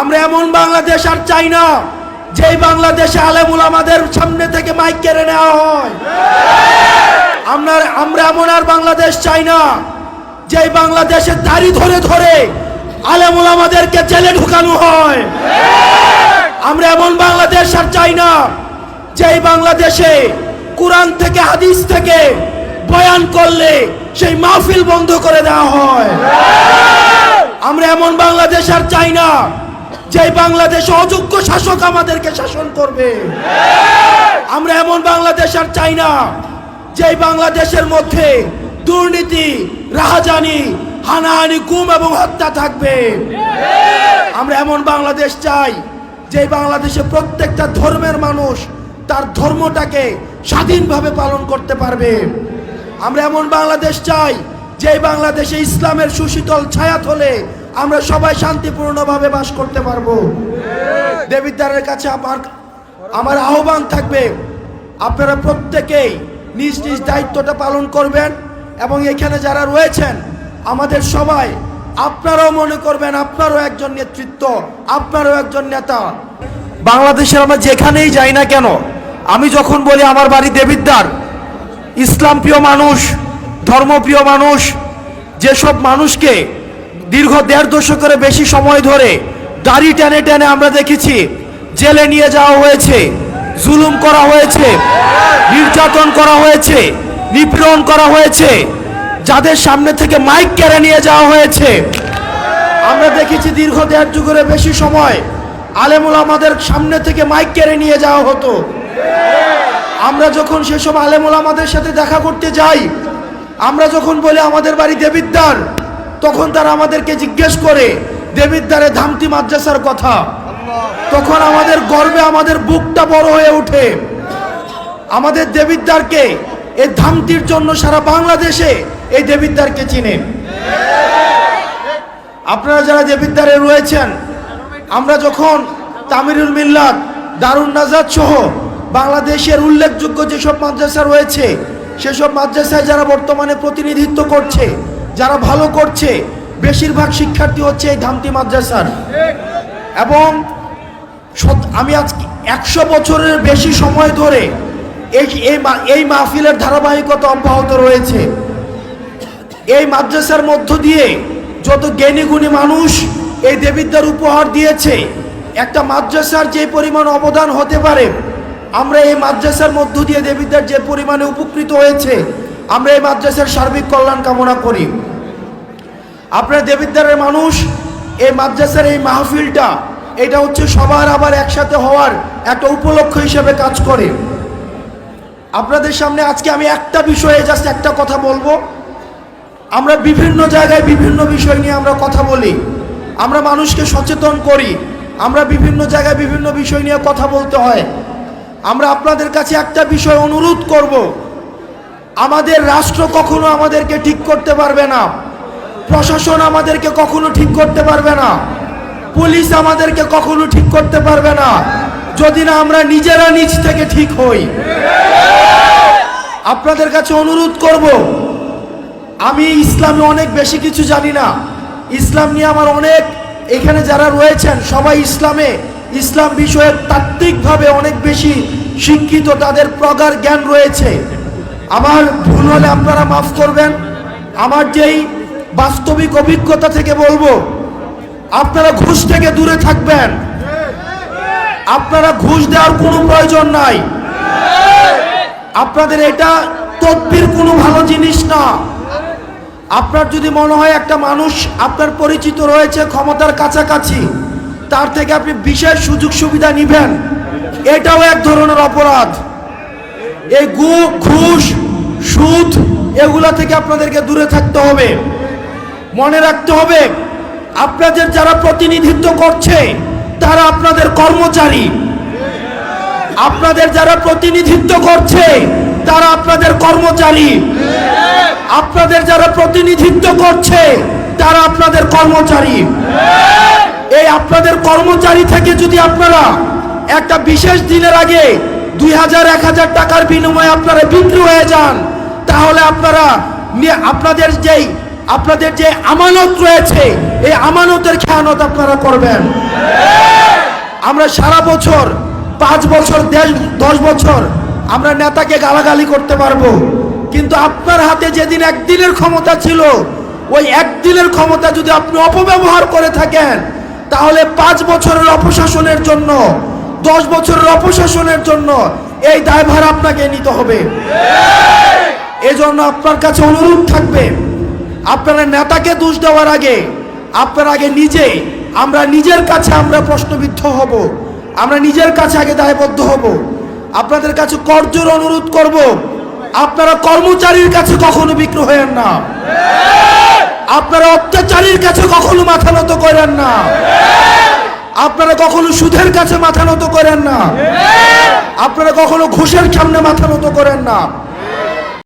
আমরা এমন বাংলাদেশ আর চাই না, যেই বাংলাদেশে আলেমুল আমাদের সামনে থেকে মাইক কেড়ে নেওয়া হয়। আমরা আমরা এমন আর বাংলাদেশ চাই না, যেই বাংলাদেশে দাড়ি ধরে ধরে আলেমুল আমাদেরকে জেলে ঢুকানো হয়। আমরা এমন বাংলাদেশ আর চাই না, যেই বাংলাদেশে কোরআন থেকে, হাদিস থেকে বয়ান করলে সেই মাহফিল বন্ধ করে দেওয়া হয়। আমরা এমন বাংলাদেশ আর চাই না যে বাংলাদেশ অযোগ্য শাসক আমাদেরকে শাসন করবে। আমরা এমন বাংলাদেশ আর চাই না যে বাংলাদেশের মধ্যে দুর্নীতি, রাহাজানি, হানাহানি, গুম এবং হত্যা থাকবে। আমরা এমন বাংলাদেশ চাই যে বাংলাদেশে প্রত্যেকটা ধর্মের মানুষ তার ধর্মটাকে স্বাধীনভাবে পালন করতে পারবে। আমরা এমন বাংলাদেশ চাই যে বাংলাদেশে ইসলামের সুশীতল ছায়াত হলে আমরা সবাই শান্তিপূর্ণভাবে বাস করতে পারব। দেবিদ্বারের কাছে আমার আমার আহ্বান থাকবে, আপনারা প্রত্যেকেই নিজ নিজ দায়িত্বটা পালন করবেন এবং এখানে যারা রয়েছেন, আমাদের সবাই, আপনারাও মনে করবেন আপনারও একজন নেতৃত্ব, আপনারও একজন নেতা। বাংলাদেশের আমরা যেখানেই যাই না কেন, আমি যখন বলি আমার বাড়ি দেবিদ্বার ইসলাম প্রিয় মানুষ ধর্মপ্রিয় মানুষ, যেসব মানুষকে দীর্ঘ দেড় দশকের বেশি সময় ধরে দাড়ি টেনে টেনে আমরা দেখেছি, জেলে নিয়ে যাওয়া হয়েছে, জুলুম করা হয়েছে, নির্যাতন করা হয়েছে, নিপীড়ন করা হয়েছে, যাদের সামনে থেকে মাইক কেড়ে নিয়ে যাওয়া হয়েছে। আমরা দেখেছি দীর্ঘ দেড় যুগের বেশি সময় আলেমুল আমাদের সামনে থেকে মাইক কেড়ে নিয়ে যাওয়া হতো। আমরা যখন সেসব আলেমুল আমাদের সাথে দেখা করতে যাই, আমরা যখন বলি আমাদের বাড়ি দেবিদ্বার, তখন তারা আমাদেরকে জিজ্ঞেস করে, দেবিদ্বারে ধামতি মাদ্রাসার কথা? তখন আমাদের গর্বে আমাদের বুকটা বড় হয়ে ওঠে। আমাদের দেবিদ্বারকে এই ধামতির জন্য সারা বাংলাদেশে এই দেবিদ্বারকে চিনে। আপনারা যারা দেবিদ্বারে রয়েছেন, আমরা যখন তামিরুল মিল্লাত, দারুণ নাজাদ সহ বাংলাদেশের উল্লেখযোগ্য যেসব মাদ্রাসা রয়েছে, সেসব মাদ্রাসায় যারা বর্তমানে প্রতিনিধিত্ব করছে, যারা ভালো করছে, বেশিরভাগ শিক্ষার্থী হচ্ছে এই ধামতি মাদ্রাসার। এবং আমি আজ একশো বছরের বেশি সময় ধরে এই এই মাহফিলের ধারাবাহিকতা অব্যাহত রয়েছে। এই মাদ্রাসার মধ্য দিয়ে যত জ্ঞানী গুণী মানুষ এই দেবিদ্যার উপহার দিয়েছে, একটা মাদ্রাসার যে পরিমাণ অবদান হতে পারে আমরা এই মাদ্রাসার মধ্য দিয়ে দেবিদ্যার যে পরিমাণে উপকৃত হয়েছে, আমরা এই মাদ্রাসার সার্বিক কল্যাণ কামনা করি। আপনার দেবিদ্বারের মানুষ, এই মাদ্রাসার এই মাহফিলটা, এটা হচ্ছে সবার আবার একসাথে হওয়ার একটা উপলক্ষ হিসেবে কাজ করে। আপনাদের সামনে আজকে আমি একটা বিষয়ে জাস্ট একটা কথা বলব। আমরা বিভিন্ন জায়গায় বিভিন্ন বিষয় নিয়ে আমরা কথা বলি। আমরা মানুষকে সচেতন করি। আমরা বিভিন্ন জায়গায় বিভিন্ন বিষয় নিয়ে কথা বলতে হয়। আমরা আপনাদের কাছে একটা বিষয় অনুরোধ করব। আমাদের রাষ্ট্র কখনো আমাদেরকে ঠিক করতে পারবে না। প্রশাসন আমাদেরকে কখনো ঠিক করতে পারবে না। পুলিশ আমাদেরকে কখনো ঠিক করতে পারবে না। যদি না আমরা নিজেরা নিজ থেকে ঠিক হই। আপনাদের কাছে অনুরোধ করব। আমি ইসলামে অনেক বেশি কিছু জানি না। ইসলাম নিয়ে আমার অনেক এখানে যারা রয়েছেন সবাই ইসলামে ইসলাম বিষয়ে তাত্ত্বিকভাবে অনেক বেশি শিক্ষিত, তাদের প্রগাঢ় জ্ঞান রয়েছে। আমার ভুল হলে আপনারা মাফ করবেন। আমার যেই বাস্তবিক অভিজ্ঞতা থেকে বলব, আপনারা ঘুষ থেকে দূরে থাকবেন। আপনারা ঘুষ দেওয়ার কোনো প্রয়োজন নাই। আপনাদের এটা তদবির কোনো ভালো জিনিস না। আপনার যদি মনে হয় একটা মানুষ আপনার পরিচিত রয়েছে ক্ষমতার কাছাকাছি তার থেকে আপনি বিশেষ সুযোগ সুবিধা নিবেন। এটাও এক ধরনের অপরাধ। এই গু ঘুষ, সুদ, এগুলা থেকে আপনাদেরকে দূরে থাকতে হবে। মনে রাখতে হবে, আপনাদের যারা প্রতিনিধিত্ব করছে, তারা আপনাদের কর্মচারী। আপনাদের যারা প্রতিনিধিত্ব করছে, তারা আপনাদের কর্মচারী। আপনাদের যারা প্রতিনিধিত্ব করছে, তারা আপনাদের কর্মচারী। এই আপনাদের কর্মচারী থেকে যদি আপনারা একটা বিশেষ দিনের আগে দুই হাজার, এক হাজার টাকার বিনিময়ে আপনারা বিক্রি হয়ে যান, তাহলে আপনারা আপনাদের যেই, আপনাদের যে আমানত রয়েছে, এই আমানতের খেয়ানত আপনারা করবেন। আমরা সারা বছর, পাঁচ বছর দেশ- দশ বছর আমরা নেতাকে গালাগালি করতে পারব। কিন্তু আপনার হাতে যেদিন একদিনের ক্ষমতা ছিল, ওই একদিনের ক্ষমতা যদি আপনি অপব্যবহার করে থাকেন তাহলে পাঁচ বছরের অপশাসনের জন্য, দশ বছরের অপশাসনের জন্য এই দায়ভার আপনাকে নিতে হবে। এজন্য আপনার কাছে অনুরোধ থাকবে, আপনারা নেতাকে দোষ দেওয়ার আগে, আপনার আগে নিজে, আমরা নিজের কাছে আমরা প্রশ্নবিদ্ধ হব, আমরা নিজের কাছে আগে দায়বদ্ধ হব। আপনাদের কাছে করজোর অনুরোধ করব, আপনারা কর্মচারীর কাছে কখনো বিক্রি হয়েন না। আপনারা অত্যাচারীর কাছে কখনো মাথা নত করেন না। আপনারা কখনো সুদের কাছে মাথা নত করেন না। আপনারা কখনো ঘুষের সামনে মাথা নত করেন না।